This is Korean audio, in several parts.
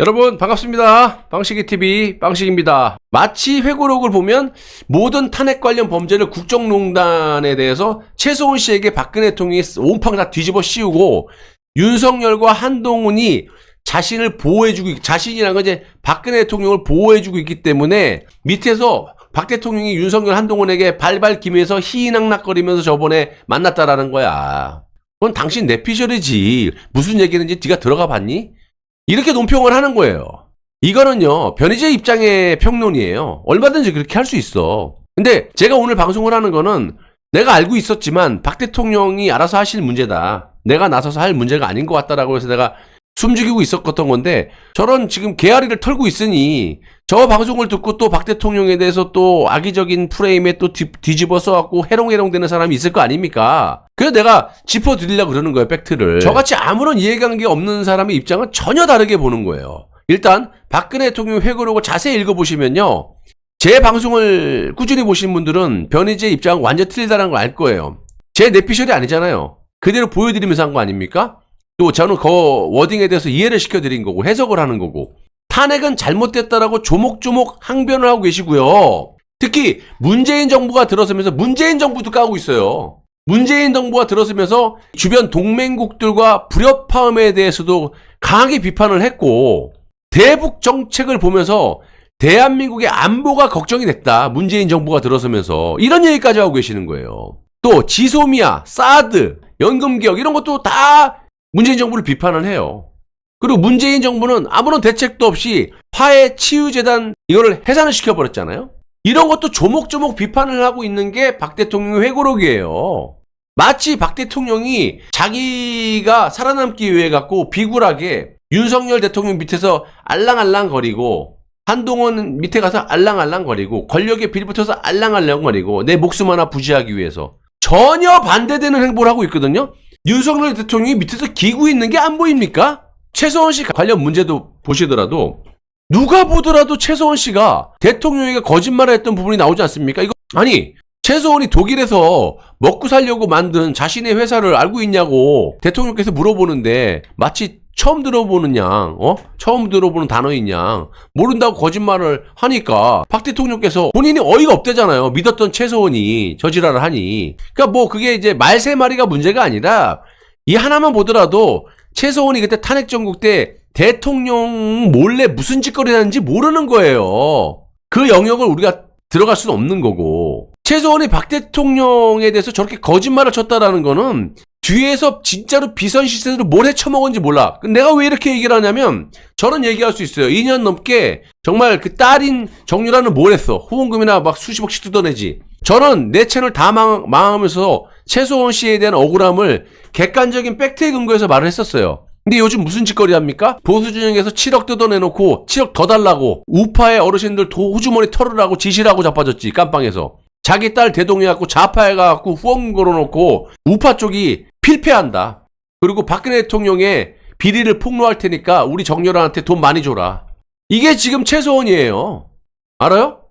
여러분 반갑습니다. 빵식이 TV 빵식입니다. 마치 회고록을 보면 모든 탄핵 관련 범죄를 국정농단에 대해서 최소훈 씨에게 박근혜 대통령이 온팡 다 뒤집어 씌우고 윤석열과 한동훈이 자신을 보호해주고 있- 자신이란 건 이제 박근혜 대통령을 보호해주고 있기 때문에 밑에서 박 대통령이 윤석열 한동훈에게 발발 기면서 희낙낙거리면서 저번에 만났다라는 거야. 그건 당신 내 피셜이지. 무슨 얘기는지 네가 들어가 봤니? 이렇게 논평을 하는 거예요. 이거는요, 변희재 입장의 평론이에요. 얼마든지 그렇게 할 수 있어. 근데 제가 오늘 방송을 하는 거는 내가 알고 있었지만 박 대통령이 알아서 하실 문제다. 내가 나서서 할 문제가 아닌 것 같다라고 해서 내가 숨죽이고 있었던 건데 저런 지금 개아리를 털고 있으니 저 방송을 듣고 또 박 대통령에 대해서 또 악의적인 프레임에 또 뒤, 뒤집어 써갖고 해롱해롱 되는 사람이 있을 거 아닙니까? 그래서 내가 짚어드리려고 그러는 거예요, 팩트를. 저같이 아무런 이해관계 없는 사람의 입장은 전혀 다르게 보는 거예요. 일단 박근혜 대통령 회고록을 자세히 읽어보시면요. 제 방송을 꾸준히 보신 분들은 변희재 입장은 완전 틀리다는 걸 알 거예요. 제 내피셜이 아니잖아요. 그대로 보여드리면서 한 거 아닙니까? 또 저는 그 워딩에 대해서 이해를 시켜드린 거고 해석을 하는 거고 탄핵은 잘못됐다라고 조목조목 항변을 하고 계시고요. 특히 문재인 정부가 들어서면서 문재인 정부도 까고 있어요. 문재인 정부가 들어서면서 주변 동맹국들과 불협화음에 대해서도 강하게 비판을 했고 대북 정책을 보면서 대한민국의 안보가 걱정이 됐다. 문재인 정부가 들어서면서 이런 얘기까지 하고 계시는 거예요. 또 지소미아, 사드, 연금 개혁 이런 것도 다 문재인 정부를 비판을 해요. 그리고 문재인 정부는 아무런 대책도 없이 화해 치유재단 이거를 해산을 시켜버렸잖아요. 이런 것도 조목조목 비판을 하고 있는 게 박 대통령의 회고록이에요. 마치 박 대통령이 자기가 살아남기 위해 갖고 비굴하게 윤석열 대통령 밑에서 알랑알랑거리고 한동훈 밑에 가서 알랑알랑거리고 권력에 빌붙어서 알랑알랑거리고 내 목숨 하나 부지하기 위해서 전혀 반대되는 행보를 하고 있거든요. 윤석열 대통령이 밑에서 기고 있는 게 안 보입니까? 최소원 씨 관련 문제도 보시더라도 누가 보더라도 최소원 씨가 대통령에게 거짓말을 했던 부분이 나오지 않습니까? 이거 아니 최소원이 독일에서 먹고 살려고 만든 자신의 회사를 알고 있냐고 대통령께서 물어보는데 마치 처음 들어보는 양, 어? 처음 들어보는 단어인 양, 모른다고 거짓말을 하니까 박 대통령께서 본인이 어이가 없대잖아요. 믿었던 최소원이 저지랄을 하니. 그러니까 뭐 그게 이제 말세 마리가 문제가 아니라 이 하나만 보더라도 최소원이 그때 탄핵 정국 때 대통령 몰래 무슨 짓거리 하는지 모르는 거예요. 그 영역을 우리가 들어갈 수는 없는 거고. 최소원이 박 대통령에 대해서 저렇게 거짓말을 쳤다라는 거는 뒤에서 진짜로 비선 시세로 뭘 해쳐먹은지 몰라. 내가 왜 이렇게 얘기를 하냐면 저는 얘기할 수 있어요. 2년 넘게 정말 그 딸인 정유라는 뭘 했어. 후원금이나 막 수십억씩 뜯어내지. 저는 내 채널 다 망, 망하면서 최소원 씨에 대한 억울함을 객관적인 팩트에 근거해서 말을 했었어요. 근데 요즘 무슨 짓거리 합니까? 보수진영에서 7억 뜯어내놓고 7억 더 달라고 우파의 어르신들 도 호주머니 털으라고 지시라고 자빠졌지 깜빵에서 자기 딸 대동해갖고 좌파해갖고 후원 걸어놓고 우파 쪽이 필패한다. 그리고 박근혜 대통령의 비리를 폭로할 테니까 우리 정렬한테 돈 많이 줘라. 이게 지금 최소원이에요. 알아요?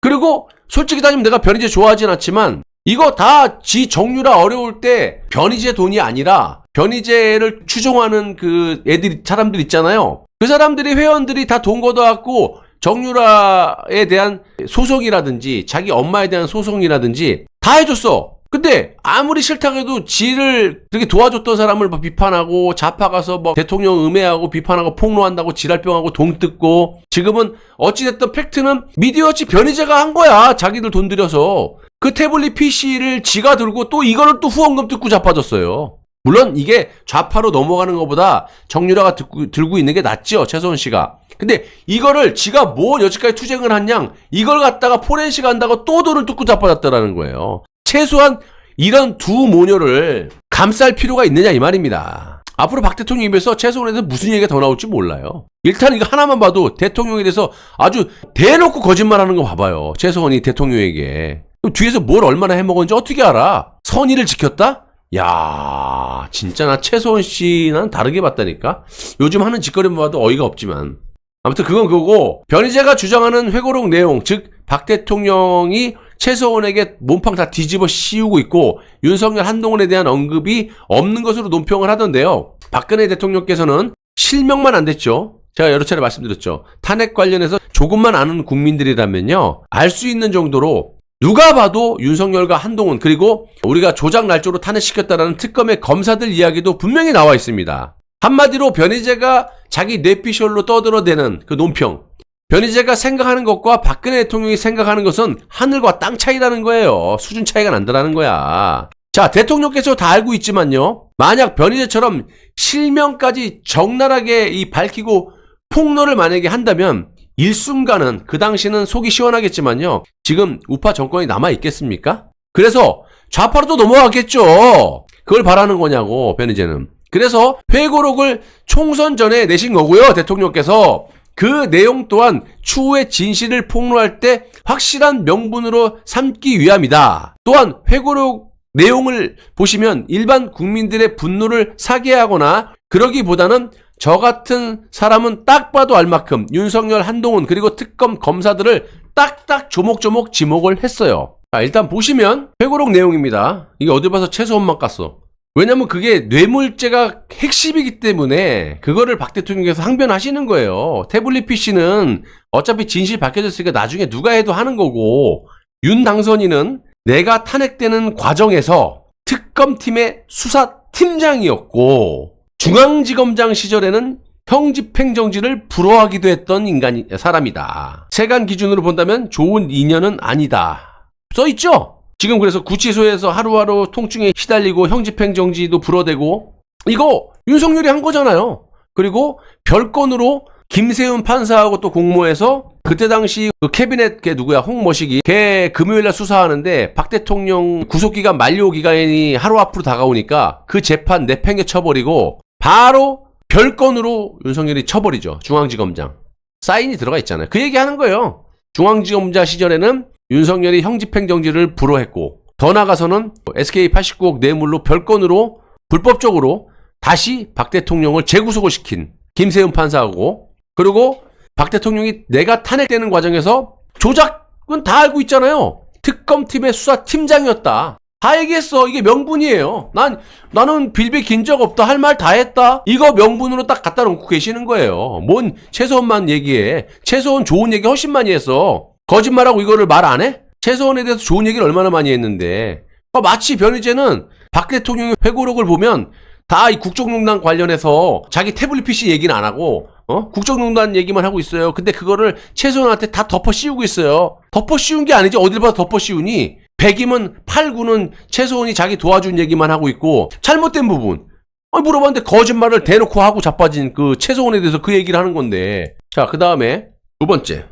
그리고 솔직히 따지면 내가 변희재 좋아하진 않지만 이거 다 지 정유라 어려울 때 변희재 돈이 아니라 변희재를 추종하는 그 애들이 사람들 있잖아요. 그 사람들이 회원들이 다 돈 걷어갖고 정유라에 대한 소송이라든지 자기 엄마에 대한 소송이라든지 다 해줬어. 근데 아무리 싫다고 해도 지를 그렇게 도와줬던 사람을 막 비판하고 좌파 가서 뭐 대통령 음해하고 비판하고 폭로한다고 지랄병하고 돈 뜯고 지금은 어찌됐든 팩트는 미디어치 변희재가 한 거야 자기들 돈 들여서. 그 태블릿 PC를 지가 들고 또 이거를 또 후원금 뜯고 자빠졌어요. 물론 이게 좌파로 넘어가는 것보다 정유라가 듣고, 들고 있는 게 낫죠 최소원 씨가. 근데 이거를 지가 뭐 여지까지 투쟁을 한 양 이걸 갖다가 포렌식 한다고 또 돈을 뜯고 자빠졌다라는 거예요 최소한 이런 두 모녀를 감쌀 필요가 있느냐 이 말입니다. 앞으로 박 대통령 입에서 최소한에 대해서 무슨 얘기가 더 나올지 몰라요. 일단 이거 하나만 봐도 대통령에 대해서 아주 대놓고 거짓말하는 거 봐봐요. 최소한이 대통령에게. 뒤에서 뭘 얼마나 해먹었는지 어떻게 알아? 선의를 지켰다? 야 진짜 나 최소원 씨는 다르게 봤다니까? 요즘 하는 짓거리만 봐도 어이가 없지만. 아무튼 그건 그거고 변희재가 주장하는 회고록 내용 즉 박 대통령이 최소원에게 몸빵 다 뒤집어 씌우고 있고 윤석열 한동훈에 대한 언급이 없는 것으로 논평을 하던데요. 박근혜 대통령께서는 실명만 안 됐죠. 제가 여러 차례 말씀드렸죠. 탄핵 관련해서 조금만 아는 국민들이라면요. 알 수 있는 정도로 누가 봐도 윤석열과 한동훈 그리고 우리가 조작 날조로 탄핵시켰다라는 특검의 검사들 이야기도 분명히 나와 있습니다. 한마디로 변희재가 자기 뇌피셜로 떠들어대는 그 논평. 변희재가 생각하는 것과 박근혜 대통령이 생각하는 것은 하늘과 땅 차이라는 거예요. 수준 차이가 난다라는 거야. 자, 대통령께서 다 알고 있지만요. 만약 변희재처럼 실명까지 적나라하게 이 밝히고 폭로를 만약에 한다면 일순간은 그 당시는 속이 시원하겠지만요. 지금 우파 정권이 남아 있겠습니까? 그래서 좌파로 또 넘어가겠죠. 그걸 바라는 거냐고 변희재는. 그래서 회고록을 총선 전에 내신 거고요. 대통령께서 그 내용 또한 추후에 진실을 폭로할 때 확실한 명분으로 삼기 위함이다. 또한 회고록 내용을 보시면 일반 국민들의 분노를 사게 하거나 그러기보다는 저 같은 사람은 딱 봐도 알 만큼 윤석열, 한동훈 그리고 특검 검사들을 딱딱 조목조목 지목을 했어요. 자, 일단 보시면 회고록 내용입니다. 이게 어디 봐서 최소한만 깠어. 왜냐면 그게 뇌물죄가 핵심이기 때문에 그거를 박 대통령께서 항변하시는 거예요. 태블릿 PC는 어차피 진실 밝혀졌으니까 나중에 누가 해도 하는 거고 윤 당선인은 내가 탄핵되는 과정에서 특검팀의 수사팀장이었고 중앙지검장 시절에는 형집행정지를 불허하기도 했던 인간이 사람이다. 세간 기준으로 본다면 좋은 인연은 아니다. 써 있죠? 지금 그래서 구치소에서 하루하루 통증에 시달리고 형집행정지도 불어대고 이거 윤석열이 한 거잖아요. 그리고 별건으로 김세훈 판사하고 또 공모해서 그때 당시 그 캐비넷 걔 누구야 홍머식이 걔 금요일날 수사하는데 박 대통령 구속기간 만료 기간이 하루 앞으로 다가오니까 그 재판 내팽개 쳐버리고 바로 별건으로 윤석열이 쳐버리죠. 중앙지검장. 사인이 들어가 있잖아요. 그 얘기하는 거예요. 중앙지검장 시절에는 윤석열이 형집행정지를 불허했고 더 나가서는 SK 89억 뇌물로 별건으로 불법적으로 다시 박 대통령을 재구속을 시킨 김세훈 판사하고 그리고 박 대통령이 내가 탄핵되는 과정에서 조작은 다 알고 있잖아요. 특검팀의 수사팀장이었다. 다 얘기했어. 이게 명분이에요. 난, 나는 빌비 긴 적 없다. 할 말 다 했다. 이거 명분으로 딱 갖다 놓고 계시는 거예요. 뭔 최소원만 얘기해. 최소원 좋은 얘기 훨씬 많이 했어. 거짓말하고 이거를 말 안 해? 최소원에 대해서 좋은 얘기를 얼마나 많이 했는데. 어, 마치 변희재는 박 대통령의 회고록을 보면 다 이 국정농단 관련해서 자기 태블릿 PC 얘기는 안 하고 어? 국정농단 얘기만 하고 있어요. 근데 그거를 최소한한테 다 덮어 씌우고 있어요. 덮어 씌운 게 아니지 어딜 봐서 덮어 씌우니 100이면 8, 9는 최소한이 자기 도와준 얘기만 하고 있고 잘못된 부분 아니 물어봤는데 거짓말을 대놓고 하고 자빠진 그 최소한에 대해서 그 얘기를 하는 건데 자 그 다음에 두 번째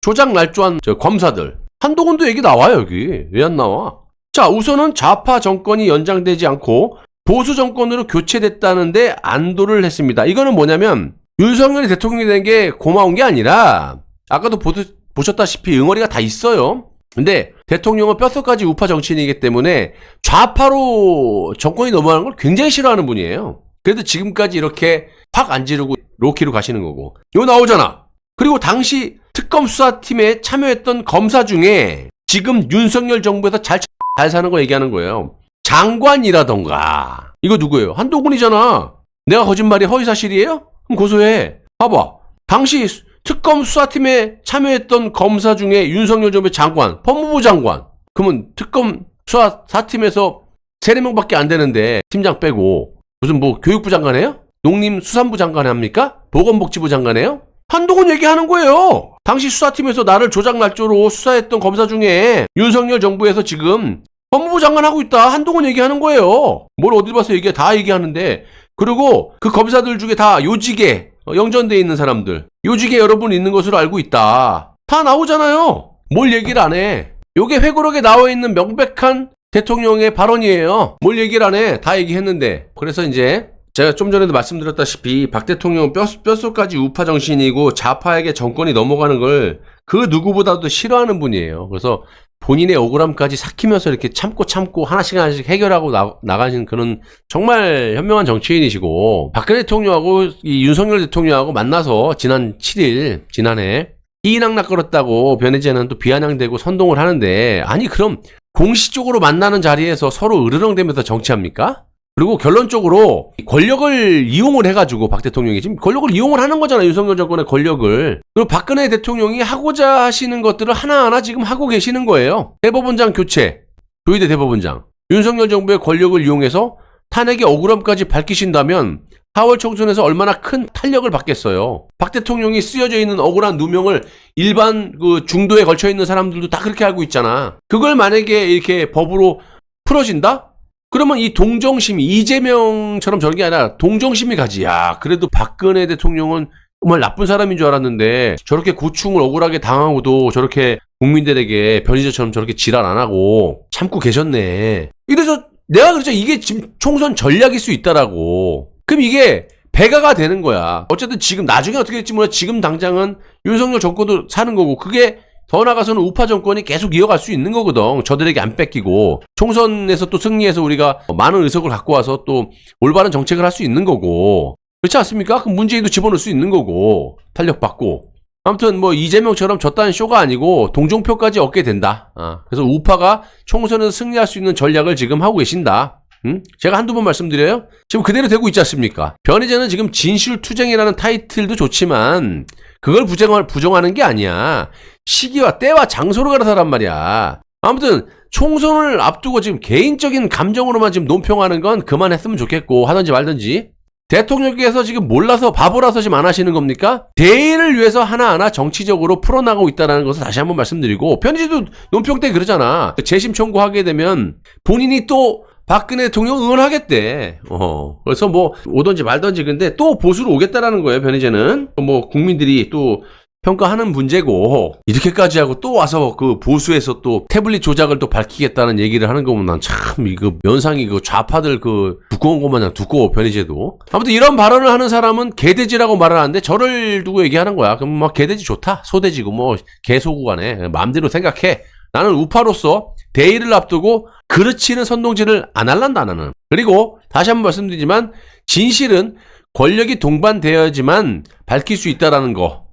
조작 날조한 저 검사들 한동훈도 얘기 나와요 여기 왜 안 나와? 자 우선은 좌파 정권이 연장되지 않고 보수 정권으로 교체됐다는데 안도를 했습니다. 이거는 뭐냐면 윤석열이 대통령이 된 게 고마운 게 아니라 아까도 보, 보셨다시피 응어리가 다 있어요. 근데 대통령은 뼛속까지 우파 정치인이기 때문에 좌파로 정권이 넘어가는 걸 굉장히 싫어하는 분이에요. 그래도 지금까지 이렇게 확 안 지르고 로키로 가시는 거고. 이거 나오잖아. 그리고 당시 특검 수사팀에 참여했던 검사 중에 지금 윤석열 정부에서 잘, 잘 사는 거 얘기하는 거예요. 장관이라던가. 이거 누구예요? 한동훈이잖아. 내가 거짓말이 허위사실이에요? 그럼 고소해. 봐봐. 당시 수- 특검 수사팀에 참여했던 검사 중에 윤석열 정부의 장관, 법무부 장관. 그러면 특검 수사팀에서 세네 명밖에 안 되는데 팀장 빼고 무슨 뭐 교육부 장관이에요? 농림수산부 장관 합니까? 보건복지부 장관이에요? 한동훈 얘기하는 거예요. 당시 수사팀에서 나를 조작 날조로 수사했던 검사 중에 윤석열 정부에서 지금 법무부 장관 하고 있다. 한동훈 얘기하는 거예요. 뭘 어딜 봐서 얘기해. 다 얘기하는데. 그리고 그 검사들 중에 다 요직에 어, 영전돼 있는 사람들. 요직에 여러분 있는 것으로 알고 있다. 다 나오잖아요. 뭘 얘기를 안 해. 요게 회고록에 나와 있는 명백한 대통령의 발언이에요. 뭘 얘기를 안 해. 다 얘기했는데. 그래서 이제 제가 좀 전에도 말씀드렸다시피 박 대통령은 뼛, 뼛속까지 우파 정신이고 좌파에게 정권이 넘어가는 걸 그 누구보다도 싫어하는 분이에요. 그래서 본인의 억울함까지 삭히면서 이렇게 참고 참고 하나씩 하나씩 해결하고 나, 나가신 그런 정말 현명한 정치인이시고 박근혜 대통령하고 이 윤석열 대통령하고 만나서 지난 7일 지난해 희낙낙거렸다고 변혜재는 또 비아냥대고 선동을 하는데 아니 그럼 공식적으로 만나는 자리에서 서로 으르렁대면서 정치합니까? 그리고 결론적으로 권력을 이용을 해가지고 박 대통령이 지금 권력을 이용을 하는 거잖아요. 윤석열 정권의 권력을. 그리고 박근혜 대통령이 하고자 하시는 것들을 하나하나 지금 하고 계시는 거예요. 대법원장 교체, 조희대 대법원장. 윤석열 정부의 권력을 이용해서 탄핵의 억울함까지 밝히신다면 4월 총선에서 얼마나 큰 탄력을 받겠어요. 박 대통령이 쓰여져 있는 억울한 누명을 일반 그 중도에 걸쳐 있는 사람들도 다 그렇게 알고 있잖아. 그걸 만약에 이렇게 법으로 풀어진다? 그러면 이 동정심이 이재명처럼 저런 게 아니라 동정심이 가지. 야, 그래도 박근혜 대통령은 정말 나쁜 사람인 줄 알았는데 저렇게 고충을 억울하게 당하고도 저렇게 국민들에게 변희재처럼 저렇게 지랄 안 하고 참고 계셨네. 이래서 내가 그랬죠. 이게 지금 총선 전략일 수 있다라고. 그럼 이게 배가가 되는 거야. 어쨌든 지금 나중에 어떻게 될지 몰라. 지금 당장은 윤석열 정권도 사는 거고 그게 더 나가서는 우파 정권이 계속 이어갈 수 있는 거거든. 저들에게 안 뺏기고 총선에서 또 승리해서 우리가 많은 의석을 갖고 와서 또 올바른 정책을 할 수 있는 거고 그렇지 않습니까? 그럼 문재인도 집어넣을 수 있는 거고 탄력받고 아무튼 뭐 이재명처럼 저딴 쇼가 아니고 동종표까지 얻게 된다. 아, 그래서 우파가 총선에서 승리할 수 있는 전략을 지금 하고 계신다. 음? 제가 한두 번 말씀드려요. 지금 그대로 되고 있지 않습니까? 변희재는 지금 진실투쟁이라는 타이틀도 좋지만 그걸 부정하, 부정하는 게 아니야. 시기와 때와 장소로 가라사란 말이야. 아무튼 총선을 앞두고 지금 개인적인 감정으로만 지금 논평하는 건 그만했으면 좋겠고 하든지 말든지 대통령께서 지금 몰라서 바보라서 지금 안 하시는 겁니까? 대의를 위해서 하나하나 정치적으로 풀어나가고 있다는 것을 다시 한번 말씀드리고 편의지도 논평 때 그러잖아. 재심 청구하게 되면 본인이 또 박근혜 대통령 응원하겠대. 어. 그래서 뭐 오든지 말든지 근데 또 보수로 오겠다라는 거예요. 변희재는 뭐 국민들이 또 평가하는 문제고 이렇게까지 하고 또 와서 그 보수에서 또 태블릿 조작을 또 밝히겠다는 얘기를 하는 거 보면 난 참 이거 면상이 그 좌파들 그 두꺼운 것만 냥 두꺼워 변희재도 아무튼 이런 발언을 하는 사람은 개돼지라고 말을 하는데 저를 두고 얘기하는 거야 그럼 막 개돼지 좋다 소돼지고 뭐 개소구 간에 마음대로 생각해 나는 우파로서 대의를 앞두고 그렇지는 선동질을 안 할란다 나는 그리고 다시 한번 말씀드리지만 진실은 권력이 동반되어야지만 밝힐 수 있다라는 거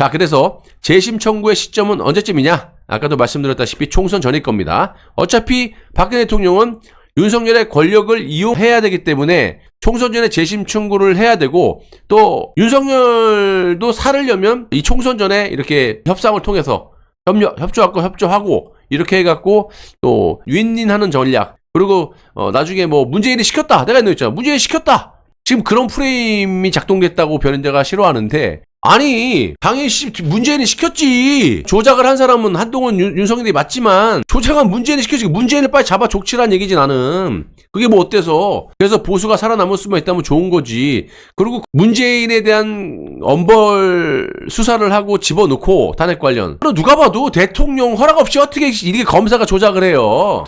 자, 그래서 재심 청구의 시점은 언제쯤이냐? 아까도 말씀드렸다시피 총선 전일 겁니다. 어차피 박근혜 대통령은 윤석열의 권력을 이용해야 되기 때문에 총선 전에 재심 청구를 해야 되고 또 윤석열도 살으려면 이 총선 전에 이렇게 협상을 통해서 협력, 협조하고 협조하고 이렇게 해갖고 또 윈윈하는 전략. 그리고 어, 나중에 뭐 문재인이 시켰다. 내가 옛날에 있잖아. 문재인이 시켰다. 지금 그런 프레임이 작동됐다고 변인재가 싫어하는데 아니 당연히 씨, 문재인이 시켰지. 조작을 한 사람은 한동훈 윤, 윤석열이 맞지만 조작한 문재인이 시켰지. 문재인을 빨리 잡아 족치란 얘기지 나는 그게 뭐 어때서? 그래서 보수가 살아남을 수만 있다면 좋은 거지. 그리고 문재인에 대한 엄벌 수사를 하고 집어넣고 탄핵 관련. 그럼 누가 봐도 대통령 허락 없이 어떻게 이렇게 검사가 조작을 해요?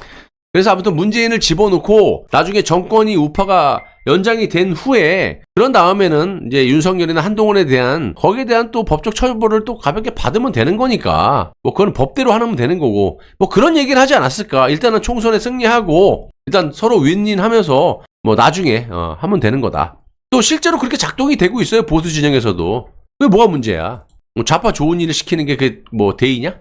그래서 아무튼 문재인을 집어넣고 나중에 정권이 우파가 연장이 된 후에 그런 다음에는 이제 윤석열이나 한동훈에 대한 거기에 대한 또 법적 처벌을 또 가볍게 받으면 되는 거니까 뭐 그건 법대로 하면 되는 거고 뭐 그런 얘기를 하지 않았을까? 일단은 총선에 승리하고 일단 서로 윈윈 하면서 뭐 나중에 어, 하면 되는 거다. 또 실제로 그렇게 작동이 되고 있어요 보수 진영에서도. 그게 뭐가 문제야? 뭐 좌파 좋은 일을 시키는 게그뭐 대의냐